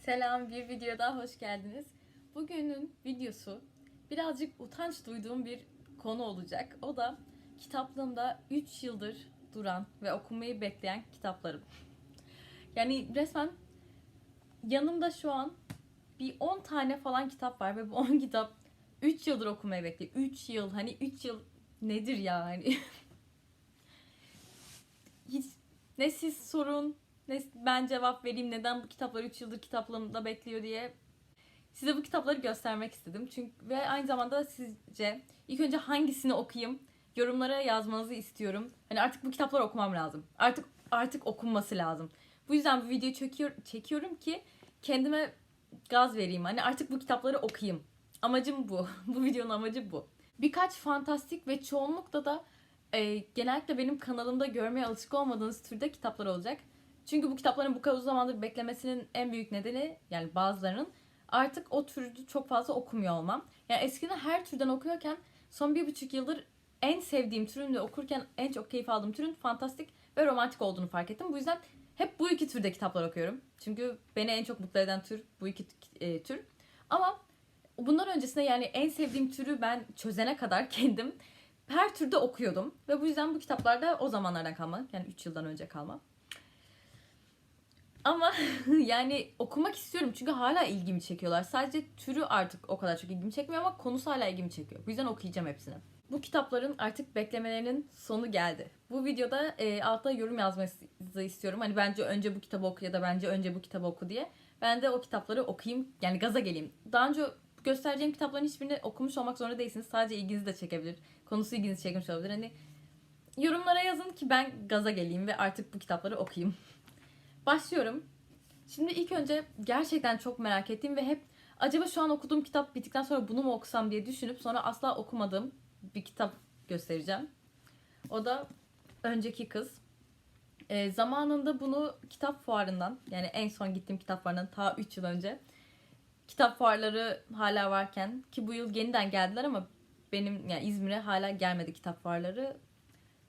Selam, bir videoya daha hoş geldiniz. Bugünün videosu birazcık utanç duyduğum bir konu olacak. O da kitaplığımda 3 yıldır duran ve okumayı bekleyen kitaplarım. Yani resmen yanımda şu an bir 10 tane falan kitap var ve bu 10 kitap 3 yıldır okumayı bekliyor. 3 yıl hani 3 yıl nedir yani? Hiç ne siz sorun ben cevap vereyim neden bu kitaplar 3 yıldır kitaplığımda bekliyor diye size bu kitapları göstermek istedim. Çünkü ve aynı zamanda sizce ilk önce hangisini okuyayım yorumlara yazmanızı istiyorum. Hani artık bu kitapları okumam lazım. Artık artık okunması lazım. Bu yüzden bu videoyu çekiyor, çekiyorum ki kendime gaz vereyim. Hani artık bu kitapları okuyayım. Amacım bu. bu videonun amacı bu. Birkaç fantastik ve çoğunlukla da e, genellikle benim kanalımda görmeye alışık olmadığınız türde kitaplar olacak. Çünkü bu kitapların bu kadar uzun zamandır beklemesinin en büyük nedeni yani bazılarının artık o türü çok fazla okumuyor olmam. Yani eskiden her türden okuyorken son bir buçuk yıldır en sevdiğim türün ve okurken en çok keyif aldığım türün fantastik ve romantik olduğunu fark ettim. Bu yüzden hep bu iki türde kitaplar okuyorum. Çünkü beni en çok mutlu eden tür bu iki e, tür. Ama bundan öncesinde yani en sevdiğim türü ben çözene kadar kendim her türde okuyordum. Ve bu yüzden bu kitaplar da o zamanlardan kalma. Yani 3 yıldan önce kalma. Ama yani okumak istiyorum çünkü hala ilgimi çekiyorlar. Sadece türü artık o kadar çok ilgimi çekmiyor ama konusu hala ilgimi çekiyor. Bu yüzden okuyacağım hepsini. Bu kitapların artık beklemelerinin sonu geldi. Bu videoda e, altta yorum yazmanızı istiyorum. Hani bence önce bu kitabı oku ya da bence önce bu kitabı oku diye. Ben de o kitapları okuyayım yani gaza geleyim. Daha önce göstereceğim kitapların hiçbirini okumuş olmak zorunda değilsiniz. Sadece ilginizi de çekebilir. Konusu ilginizi çekmiş olabilir. Hani yorumlara yazın ki ben gaza geleyim ve artık bu kitapları okuyayım. Başlıyorum. Şimdi ilk önce gerçekten çok merak ettiğim ve hep acaba şu an okuduğum kitap bittikten sonra bunu mu okusam diye düşünüp sonra asla okumadığım bir kitap göstereceğim. O da Önceki Kız. E, zamanında bunu kitap fuarından yani en son gittiğim kitap fuarından ta 3 yıl önce kitap fuarları hala varken ki bu yıl yeniden geldiler ama benim yani İzmir'e hala gelmedi kitap fuarları.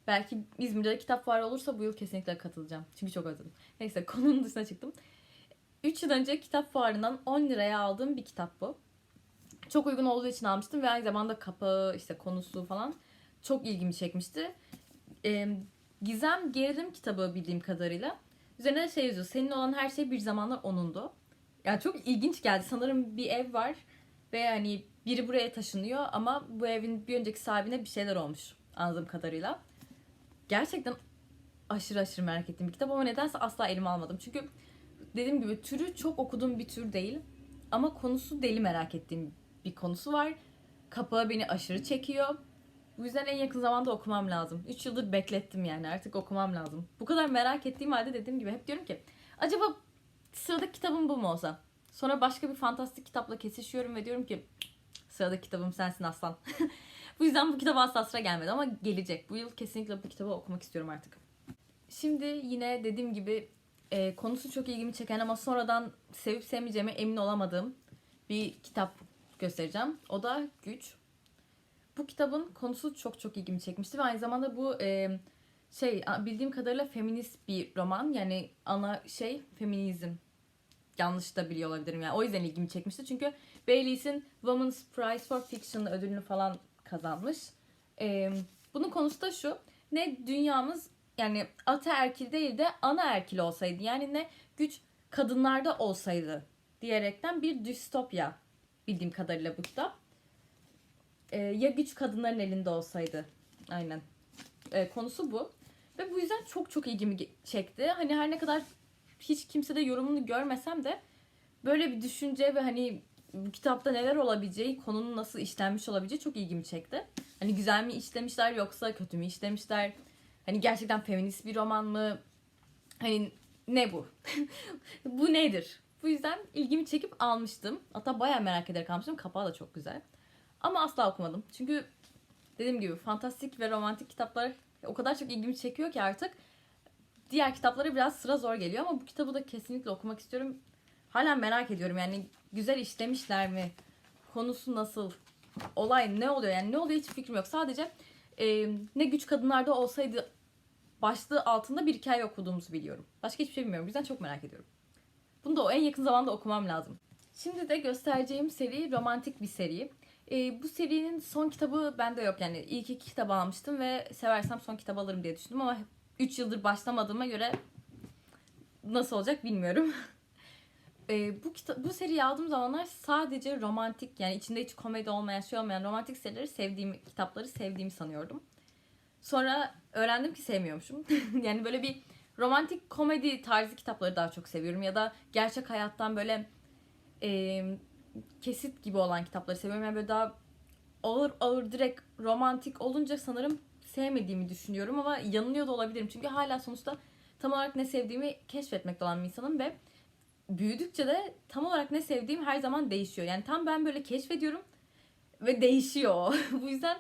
Belki İzmir'de de kitap fuarı olursa bu yıl kesinlikle katılacağım. Çünkü çok özledim. Neyse konunun dışına çıktım. 3 yıl önce kitap fuarından 10 liraya aldığım bir kitap bu. Çok uygun olduğu için almıştım ve aynı zamanda kapağı, işte konusu falan çok ilgimi çekmişti. Ee, Gizem Gerilim kitabı bildiğim kadarıyla. Üzerine şey yazıyor. Senin olan her şey bir zamanlar onundu. Yani çok ilginç geldi. Sanırım bir ev var ve hani biri buraya taşınıyor ama bu evin bir önceki sahibine bir şeyler olmuş anladığım kadarıyla. Gerçekten aşırı aşırı merak ettiğim bir kitap ama nedense asla elime almadım. Çünkü dediğim gibi türü çok okuduğum bir tür değil. Ama konusu deli merak ettiğim bir konusu var. Kapağı beni aşırı çekiyor. Bu yüzden en yakın zamanda okumam lazım. 3 yıldır beklettim yani artık okumam lazım. Bu kadar merak ettiğim halde dediğim gibi hep diyorum ki acaba sıradaki kitabım bu mu olsa? Sonra başka bir fantastik kitapla kesişiyorum ve diyorum ki sıradaki kitabım sensin aslan. bu yüzden bu kitaba asla sıra gelmedi ama gelecek. Bu yıl kesinlikle bu kitabı okumak istiyorum artık. Şimdi yine dediğim gibi e, konusu çok ilgimi çeken ama sonradan sevip sevmeyeceğime emin olamadığım bir kitap göstereceğim. O da Güç. Bu kitabın konusu çok çok ilgimi çekmişti ve aynı zamanda bu e, şey bildiğim kadarıyla feminist bir roman. Yani ana şey feminizm. Yanlış da biliyor olabilirim yani. O yüzden ilgimi çekmişti. Çünkü Bailey's'in Women's Prize for Fiction ödülünü falan kazanmış. E, bunun konusu da şu. Ne dünyamız yani ataerkil değil de anaerkil olsaydı. Yani ne güç kadınlarda olsaydı diyerekten bir distopya bildiğim kadarıyla bu kitap. Ee, ya güç kadınların elinde olsaydı. Aynen. Ee, konusu bu. Ve bu yüzden çok çok ilgimi çekti. Hani her ne kadar hiç kimse de yorumunu görmesem de böyle bir düşünce ve hani bu kitapta neler olabileceği, konunun nasıl işlenmiş olabileceği çok ilgimi çekti. Hani güzel mi işlemişler yoksa kötü mü işlemişler? Hani gerçekten feminist bir roman mı? Hani ne bu? bu nedir? Bu yüzden ilgimi çekip almıştım. Hatta bayağı merak ederek almıştım. Kapağı da çok güzel. Ama asla okumadım. Çünkü dediğim gibi fantastik ve romantik kitaplar o kadar çok ilgimi çekiyor ki artık diğer kitaplara biraz sıra zor geliyor ama bu kitabı da kesinlikle okumak istiyorum. Hala merak ediyorum yani güzel işlemişler mi? Konusu nasıl? Olay ne oluyor? Yani ne oluyor hiç fikrim yok. Sadece e, ne güç kadınlarda olsaydı başlığı altında bir hikaye okuduğumuzu biliyorum. Başka hiçbir şey bilmiyorum. O yüzden çok merak ediyorum. Bunu da o en yakın zamanda okumam lazım. Şimdi de göstereceğim seri romantik bir seri. Ee, bu serinin son kitabı bende yok. Yani ilk iki kitabı almıştım ve seversem son kitabı alırım diye düşündüm ama 3 yıldır başlamadığıma göre nasıl olacak bilmiyorum. Ee, bu kitap bu seriyi aldığım zamanlar sadece romantik yani içinde hiç komedi olmayan şey olmayan romantik serileri sevdiğim kitapları sevdiğimi sanıyordum. Sonra öğrendim ki sevmiyormuşum. yani böyle bir romantik komedi tarzı kitapları daha çok seviyorum ya da gerçek hayattan böyle e, kesit gibi olan kitapları seviyorum. Yani böyle daha ağır ağır direkt romantik olunca sanırım sevmediğimi düşünüyorum ama yanılıyor da olabilirim. Çünkü hala sonuçta tam olarak ne sevdiğimi keşfetmekte olan bir insanım ve büyüdükçe de tam olarak ne sevdiğim her zaman değişiyor. Yani tam ben böyle keşfediyorum ve değişiyor. Bu yüzden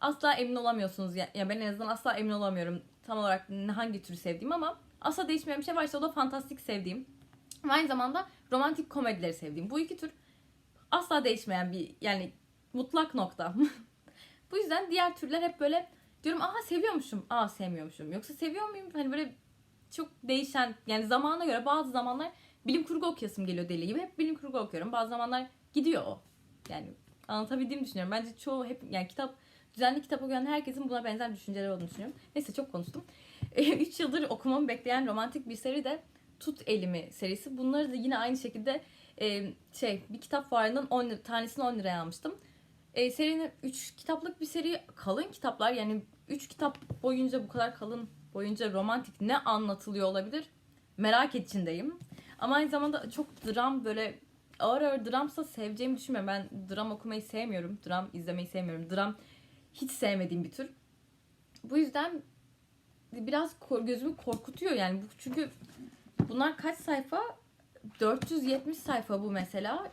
asla emin olamıyorsunuz. Ya yani ben en azından asla emin olamıyorum tam olarak hangi türü sevdiğim ama asla değişmeyen bir şey varsa o da fantastik sevdiğim. Ve aynı zamanda romantik komedileri sevdiğim. Bu iki tür asla değişmeyen bir yani mutlak nokta. Bu yüzden diğer türler hep böyle diyorum aha seviyormuşum, aa sevmiyormuşum. Yoksa seviyor muyum? Hani böyle çok değişen yani zamana göre bazı zamanlar bilim kurgu okuyasım geliyor deli gibi. Hep bilim kurgu okuyorum. Bazı zamanlar gidiyor o. Yani anlatabildiğimi düşünüyorum. Bence çoğu hep yani kitap düzenli kitap okuyan herkesin buna benzer düşünceleri olduğunu düşünüyorum. Neyse çok konuştum. 3 yıldır okumamı bekleyen romantik bir seri de Tut Elimi serisi. Bunları da yine aynı şekilde şey bir kitap fuarından 10 lira, tanesini 10 liraya almıştım. E, serinin 3 kitaplık bir seri kalın kitaplar yani 3 kitap boyunca bu kadar kalın boyunca romantik ne anlatılıyor olabilir merak içindeyim. Ama aynı zamanda çok dram böyle ağır ağır dramsa seveceğimi düşünmüyorum. Ben dram okumayı sevmiyorum. Dram izlemeyi sevmiyorum. Dram hiç sevmediğim bir tür. Bu yüzden biraz gözümü korkutuyor yani. Çünkü bunlar kaç sayfa? 470 sayfa bu mesela.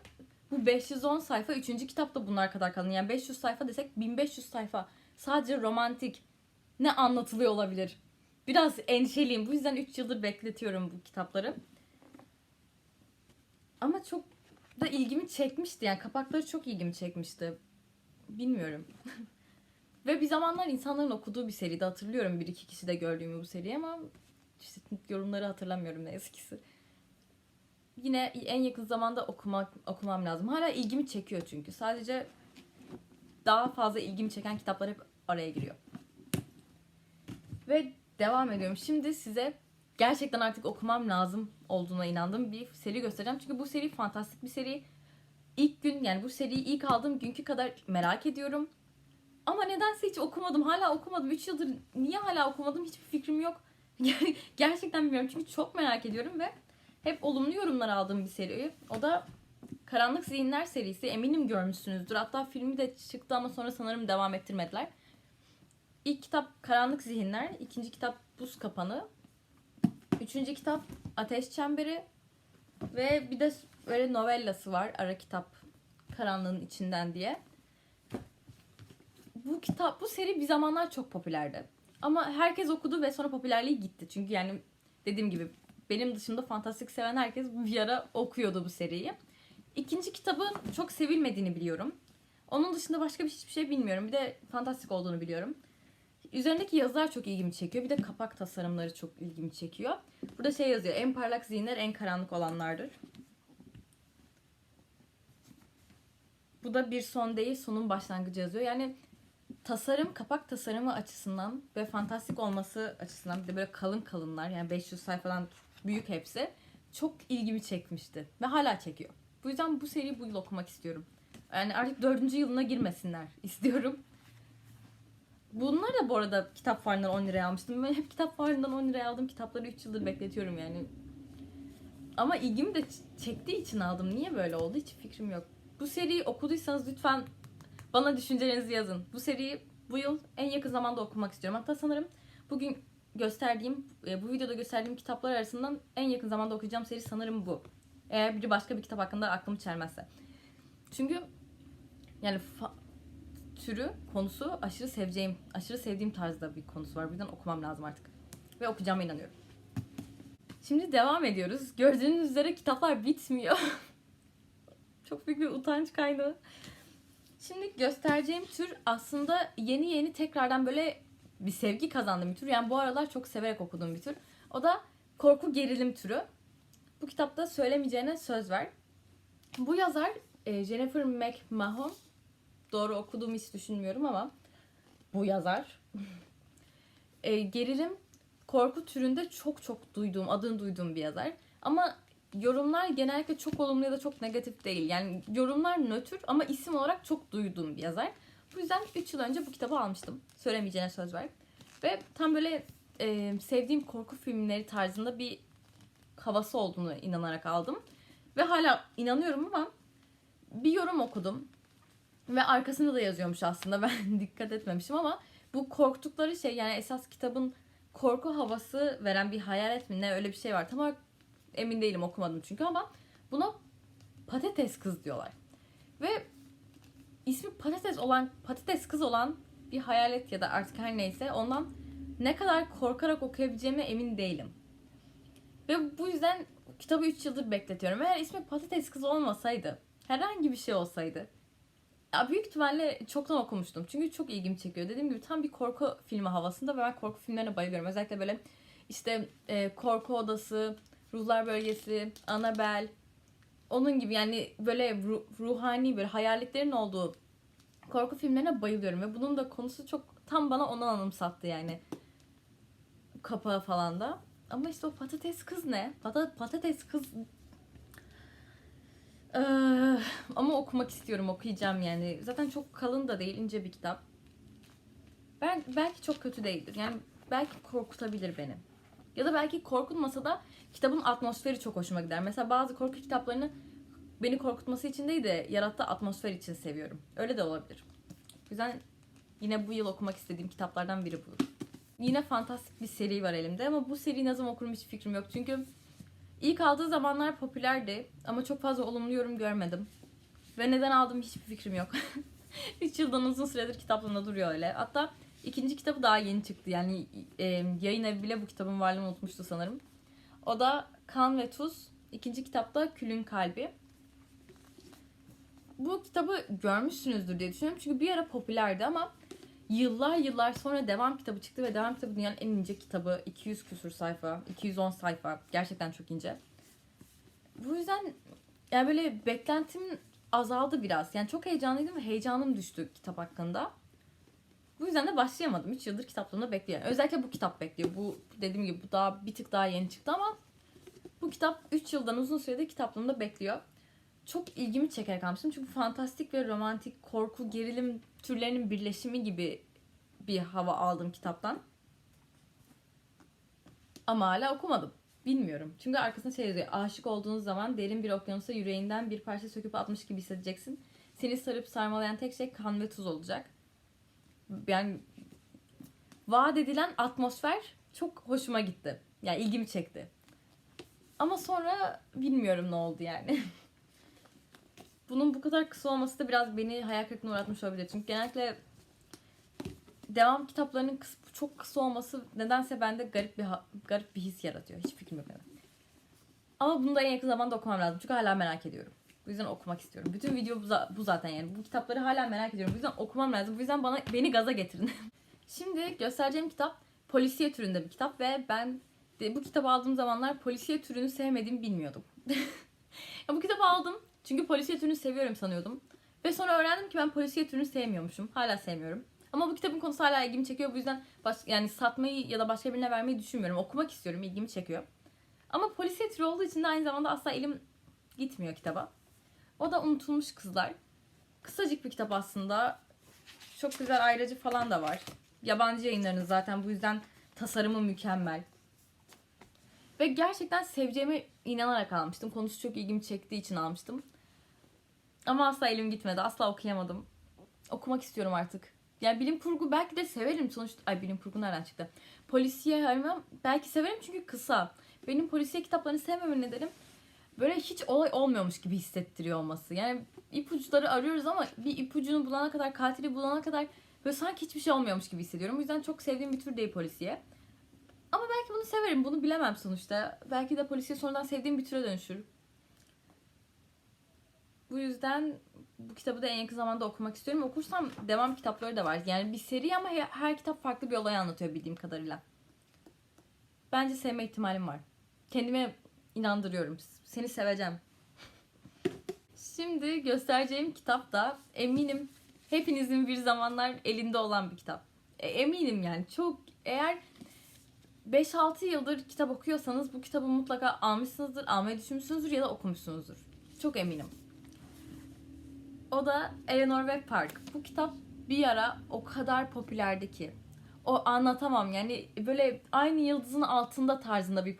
Bu 510 sayfa. Üçüncü kitapta bunlar kadar kalın. Yani 500 sayfa desek 1500 sayfa. Sadece romantik. Ne anlatılıyor olabilir? Biraz endişeliyim. Bu yüzden 3 yıldır bekletiyorum bu kitapları. Ama çok da ilgimi çekmişti. Yani kapakları çok ilgimi çekmişti. Bilmiyorum. Ve bir zamanlar insanların okuduğu bir seride hatırlıyorum bir iki kişi de gördüğümü bu seriyi ama işte yorumları hatırlamıyorum ne ki. Yine en yakın zamanda okumak okumam lazım. Hala ilgimi çekiyor çünkü. Sadece daha fazla ilgimi çeken kitaplar hep araya giriyor. Ve devam ediyorum. Şimdi size gerçekten artık okumam lazım olduğuna inandığım bir seri göstereceğim. Çünkü bu seri fantastik bir seri. İlk gün yani bu seriyi ilk aldığım günkü kadar merak ediyorum. Ama nedense hiç okumadım. Hala okumadım. 3 yıldır niye hala okumadım hiçbir fikrim yok. Gerçekten bilmiyorum çünkü çok merak ediyorum ve hep olumlu yorumlar aldığım bir seri. O da Karanlık Zihinler serisi. Eminim görmüşsünüzdür. Hatta filmi de çıktı ama sonra sanırım devam ettirmediler. İlk kitap Karanlık Zihinler. ikinci kitap Buz Kapanı. Üçüncü kitap Ateş Çemberi. Ve bir de böyle novellası var. Ara kitap Karanlığın içinden diye. Bu kitap, bu seri bir zamanlar çok popülerdi. Ama herkes okudu ve sonra popülerliği gitti. Çünkü yani dediğim gibi benim dışında fantastik seven herkes bir ara okuyordu bu seriyi. İkinci kitabın çok sevilmediğini biliyorum. Onun dışında başka bir hiçbir şey bilmiyorum. Bir de fantastik olduğunu biliyorum. Üzerindeki yazılar çok ilgimi çekiyor. Bir de kapak tasarımları çok ilgimi çekiyor. Burada şey yazıyor. En parlak zihinler en karanlık olanlardır. Bu da bir son değil, sonun başlangıcı yazıyor. Yani tasarım, kapak tasarımı açısından ve fantastik olması açısından bir de böyle kalın kalınlar yani 500 sayfadan büyük hepsi çok ilgimi çekmişti ve hala çekiyor. Bu yüzden bu seriyi bu yıl okumak istiyorum. Yani artık dördüncü yılına girmesinler istiyorum. Bunlar da bu arada kitap fuarından 10 liraya almıştım. Ben hep kitap fuarından 10 liraya aldığım kitapları 3 yıldır bekletiyorum yani. Ama ilgimi de çektiği için aldım. Niye böyle oldu hiç fikrim yok. Bu seriyi okuduysanız lütfen bana düşüncelerinizi yazın. Bu seriyi bu yıl en yakın zamanda okumak istiyorum. Hatta sanırım bugün gösterdiğim, e, bu videoda gösterdiğim kitaplar arasından en yakın zamanda okuyacağım seri sanırım bu. Eğer biri başka bir kitap hakkında aklımı çelmezse. Çünkü yani türü, konusu aşırı seveceğim, aşırı sevdiğim tarzda bir konusu var. Bu yüzden okumam lazım artık. Ve okuyacağıma inanıyorum. Şimdi devam ediyoruz. Gördüğünüz üzere kitaplar bitmiyor. Çok büyük bir utanç kaynağı. Şimdi göstereceğim tür aslında yeni yeni tekrardan böyle bir sevgi kazandığım bir tür. Yani bu aralar çok severek okuduğum bir tür. O da korku gerilim türü. Bu kitapta söylemeyeceğine söz ver. Bu yazar e, Jennifer McMahon. Doğru okuduğumu hiç düşünmüyorum ama bu yazar. e, gerilim, korku türünde çok çok duyduğum, adını duyduğum bir yazar. Ama yorumlar genellikle çok olumlu ya da çok negatif değil. Yani yorumlar nötr ama isim olarak çok duyduğum bir yazar. Bu yüzden 3 yıl önce bu kitabı almıştım. Söylemeyeceğine söz ver. Ve tam böyle e, sevdiğim korku filmleri tarzında bir havası olduğunu inanarak aldım. Ve hala inanıyorum ama bir yorum okudum. Ve arkasında da yazıyormuş aslında. Ben dikkat etmemişim ama bu korktukları şey yani esas kitabın korku havası veren bir hayalet mi ne öyle bir şey var. Tam olarak emin değilim okumadım çünkü ama buna patates kız diyorlar. Ve ismi patates olan patates kız olan bir hayalet ya da artık her neyse ondan ne kadar korkarak okuyabileceğime emin değilim. Ve bu yüzden kitabı 3 yıldır bekletiyorum. Eğer ismi patates kız olmasaydı, herhangi bir şey olsaydı ya büyük ihtimalle çoktan okumuştum. Çünkü çok ilgimi çekiyor. Dediğim gibi tam bir korku filmi havasında ve ben korku filmlerine bayılıyorum. Özellikle böyle işte e, korku odası, ruhlar bölgesi, Annabelle, onun gibi yani böyle ru- ruhani böyle hayaletlerin olduğu korku filmlerine bayılıyorum ve bunun da konusu çok tam bana onu anımsattı yani kapağı falan da. Ama işte o patates kız ne? Pata- patates kız Ee, ama okumak istiyorum, okuyacağım yani. Zaten çok kalın da değil, ince bir kitap. Ben belki çok kötü değildir. Yani belki korkutabilir beni. Ya da belki korkutmasa da kitabın atmosferi çok hoşuma gider. Mesela bazı korku kitaplarını beni korkutması için değil de yarattığı atmosfer için seviyorum. Öyle de olabilir. Yüzden yine bu yıl okumak istediğim kitaplardan biri bu. Yine fantastik bir seri var elimde ama bu seriyi ne zaman okurum hiç fikrim yok. Çünkü ilk aldığı zamanlar popülerdi ama çok fazla olumlu yorum görmedim. Ve neden aldım hiçbir fikrim yok. 3 yıldan uzun süredir kitaplığında duruyor öyle. Hatta ikinci kitabı daha yeni çıktı. Yani e, yayın evi bile bu kitabın varlığını unutmuştu sanırım. O da Kan ve Tuz. İkinci kitapta Külün Kalbi. Bu kitabı görmüşsünüzdür diye düşünüyorum. Çünkü bir ara popülerdi ama yıllar yıllar sonra devam kitabı çıktı ve devam kitabı dünyanın en ince kitabı. 200 küsur sayfa, 210 sayfa. Gerçekten çok ince. Bu yüzden yani böyle beklentim azaldı biraz. Yani çok heyecanlıydım ve heyecanım düştü kitap hakkında. Bu yüzden de başlayamadım. 3 yıldır kitaplığımda bekliyorum. Özellikle bu kitap bekliyor. Bu dediğim gibi bu daha bir tık daha yeni çıktı ama bu kitap 3 yıldan uzun süredir kitaplığımda bekliyor. Çok ilgimi çekerek almıştım. Çünkü fantastik ve romantik, korku, gerilim türlerinin birleşimi gibi bir hava aldım kitaptan. Ama hala okumadım. Bilmiyorum. Çünkü arkasında şey yazıyor. Aşık olduğunuz zaman derin bir okyanusa yüreğinden bir parça söküp atmış gibi hissedeceksin. Seni sarıp sarmalayan tek şey kan ve tuz olacak. Yani vaat edilen atmosfer çok hoşuma gitti. Yani ilgimi çekti. Ama sonra bilmiyorum ne oldu yani. Bunun bu kadar kısa olması da biraz beni hayal kırıklığına uğratmış olabilir. Çünkü genellikle devam kitaplarının kıs- çok kısa olması nedense bende garip bir garip bir his yaratıyor. Hiç fikrim yok. Ama bunu da en yakın zamanda okumam lazım. Çünkü hala merak ediyorum. Bu yüzden okumak istiyorum. Bütün video bu, bu zaten yani. Bu kitapları hala merak ediyorum. Bu yüzden okumam lazım. Bu yüzden bana beni gaza getirin. Şimdi göstereceğim kitap polisiye türünde bir kitap ve ben de bu kitabı aldığım zamanlar polisiye türünü sevmediğimi bilmiyordum. ya bu kitabı aldım çünkü polisiye türünü seviyorum sanıyordum. Ve sonra öğrendim ki ben polisiye türünü sevmiyormuşum. Hala sevmiyorum. Ama bu kitabın konusu hala ilgimi çekiyor. Bu yüzden baş, yani satmayı ya da başka birine vermeyi düşünmüyorum. Okumak istiyorum. ilgimi çekiyor. Ama polisiye türü olduğu için de aynı zamanda asla elim gitmiyor kitaba. O da Unutulmuş Kızlar. Kısacık bir kitap aslında. Çok güzel ayracı falan da var. Yabancı yayınlarınız zaten bu yüzden tasarımı mükemmel. Ve gerçekten seveceğime inanarak almıştım. Konusu çok ilgimi çektiği için almıştım. Ama asla elim gitmedi. Asla okuyamadım. Okumak istiyorum artık. Yani bilim kurgu belki de severim sonuçta. Ay bilim kurgu nereden çıktı? Polisiye hayvan belki severim çünkü kısa. Benim polisiye kitaplarını sevmemin nedenim böyle hiç olay olmuyormuş gibi hissettiriyor olması. Yani ipuçları arıyoruz ama bir ipucunu bulana kadar, katili bulana kadar böyle sanki hiçbir şey olmuyormuş gibi hissediyorum. O yüzden çok sevdiğim bir tür değil polisiye. Ama belki bunu severim. Bunu bilemem sonuçta. Belki de polisiye sonradan sevdiğim bir türe dönüşür. Bu yüzden bu kitabı da en yakın zamanda okumak istiyorum. Okursam devam kitapları da var. Yani bir seri ama her, kitap farklı bir olay anlatıyor bildiğim kadarıyla. Bence sevme ihtimalim var. Kendime inandırıyorum. Seni seveceğim. Şimdi göstereceğim kitap da eminim hepinizin bir zamanlar elinde olan bir kitap. E, eminim yani çok eğer 5-6 yıldır kitap okuyorsanız bu kitabı mutlaka almışsınızdır, almayı düşünmüşsünüzdür ya da okumuşsunuzdur. Çok eminim. O da Eleanor ve Park. Bu kitap bir ara o kadar popülerdi ki. O anlatamam yani böyle aynı yıldızın altında tarzında bir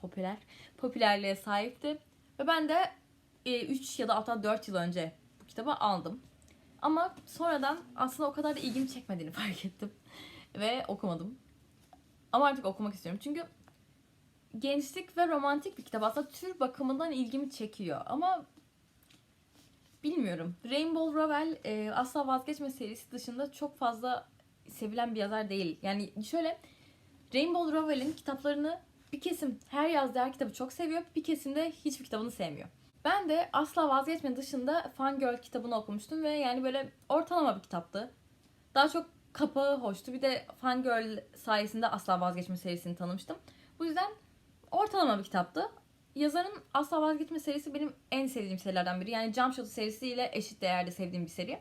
popüler, popüler popülerliğe sahipti. Ve ben de 3 ya da hatta 4 yıl önce bu kitabı aldım. Ama sonradan aslında o kadar da ilgimi çekmediğini fark ettim. Ve okumadım. Ama artık okumak istiyorum. Çünkü gençlik ve romantik bir kitap. Aslında tür bakımından ilgimi çekiyor. Ama bilmiyorum. Rainbow Rowell e, Asla Vazgeçme serisi dışında çok fazla sevilen bir yazar değil. Yani şöyle Rainbow Rowell'in kitaplarını bir kesim her yazdığı her kitabı çok seviyor. Bir kesim de hiçbir kitabını sevmiyor. Ben de Asla Vazgeçme dışında Fangirl kitabını okumuştum ve yani böyle ortalama bir kitaptı. Daha çok kapağı hoştu. Bir de Fangirl sayesinde Asla Vazgeçme serisini tanımıştım. Bu yüzden ortalama bir kitaptı. Yazarın Asla Vazgeçme serisi benim en sevdiğim serilerden biri. Yani Jump Shot serisiyle eşit değerde sevdiğim bir seri.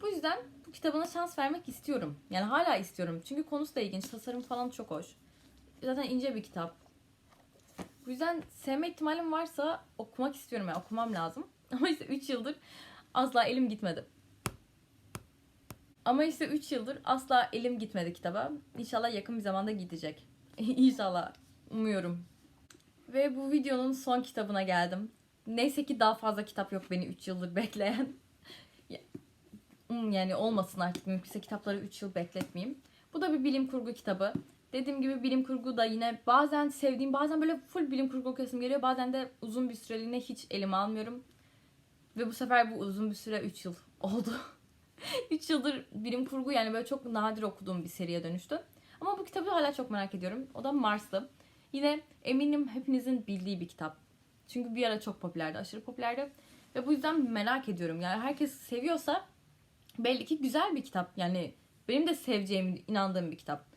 Bu yüzden bu kitabına şans vermek istiyorum. Yani hala istiyorum. Çünkü konusu da ilginç. Tasarım falan çok hoş. Zaten ince bir kitap. Bu yüzden sevme ihtimalim varsa okumak istiyorum. Yani okumam lazım. Ama işte 3 yıldır asla elim gitmedi. Ama işte 3 yıldır asla elim gitmedi kitaba. İnşallah yakın bir zamanda gidecek. İnşallah. Umuyorum. Ve bu videonun son kitabına geldim. Neyse ki daha fazla kitap yok beni 3 yıldır bekleyen. yani olmasın artık mümkünse kitapları 3 yıl bekletmeyeyim. Bu da bir bilim kurgu kitabı. Dediğim gibi bilim kurgu da yine bazen sevdiğim bazen böyle full bilim kurgu okuyasım geliyor. Bazen de uzun bir süreliğine hiç elime almıyorum. Ve bu sefer bu uzun bir süre 3 yıl oldu. 3 yıldır bilim kurgu yani böyle çok nadir okuduğum bir seriye dönüştü. Ama bu kitabı hala çok merak ediyorum. O da Mars'lı. Yine eminim hepinizin bildiği bir kitap. Çünkü bir ara çok popülerdi, aşırı popülerdi. Ve bu yüzden merak ediyorum. Yani herkes seviyorsa belli ki güzel bir kitap. Yani benim de seveceğim, inandığım bir kitap.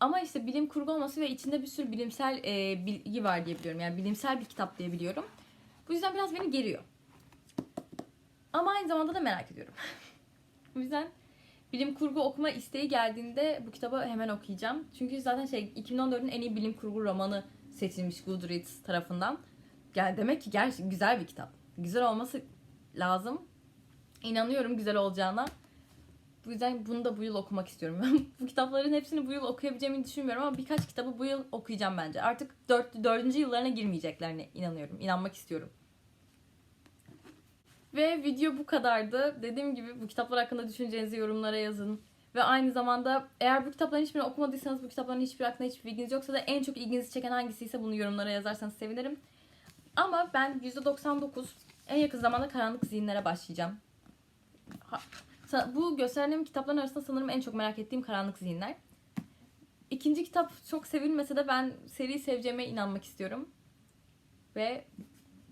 Ama işte bilim kurgu olması ve içinde bir sürü bilimsel e, bilgi var diye biliyorum. Yani bilimsel bir kitap diye biliyorum. Bu yüzden biraz beni geriyor. Ama aynı zamanda da merak ediyorum. o yüzden bilim kurgu okuma isteği geldiğinde bu kitabı hemen okuyacağım. Çünkü zaten şey 2014'ün en iyi bilim kurgu romanı seçilmiş Goodreads tarafından. Yani demek ki gerçekten güzel bir kitap. Güzel olması lazım. İnanıyorum güzel olacağına. Bu yüzden bunu da bu yıl okumak istiyorum. Ben bu kitapların hepsini bu yıl okuyabileceğimi düşünmüyorum ama birkaç kitabı bu yıl okuyacağım bence. Artık dört, dördüncü yıllarına girmeyeceklerine inanıyorum. İnanmak istiyorum. Ve video bu kadardı. Dediğim gibi bu kitaplar hakkında düşüncenizi yorumlara yazın. Ve aynı zamanda eğer bu kitapların hiçbirini okumadıysanız bu kitapların hiçbir hakkında hiçbir bilginiz yoksa da en çok ilginizi çeken hangisiyse bunu yorumlara yazarsanız sevinirim. Ama ben %99 en yakın zamanda karanlık zihinlere başlayacağım. Ha, bu gösterdiğim kitapların arasında sanırım en çok merak ettiğim Karanlık Zihinler. İkinci kitap çok sevilmese de ben seri seveceğime inanmak istiyorum. Ve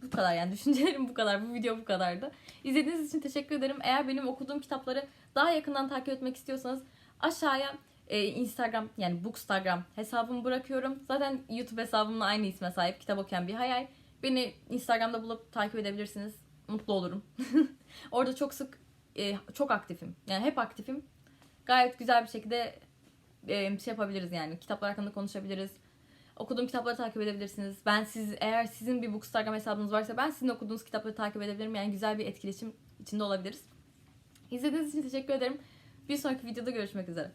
bu kadar yani düşüncelerim bu kadar. Bu video bu kadardı. İzlediğiniz için teşekkür ederim. Eğer benim okuduğum kitapları daha yakından takip etmek istiyorsanız aşağıya e, Instagram yani Bookstagram hesabımı bırakıyorum. Zaten YouTube hesabımla aynı isme sahip. Kitap okuyan bir hayal. Beni Instagram'da bulup takip edebilirsiniz. Mutlu olurum. Orada çok sık e, çok aktifim. Yani hep aktifim. Gayet güzel bir şekilde e, şey yapabiliriz yani. Kitaplar hakkında konuşabiliriz. Okuduğum kitapları takip edebilirsiniz. Ben siz eğer sizin bir Bookstagram hesabınız varsa ben sizin okuduğunuz kitapları takip edebilirim. Yani güzel bir etkileşim içinde olabiliriz. İzlediğiniz için teşekkür ederim. Bir sonraki videoda görüşmek üzere.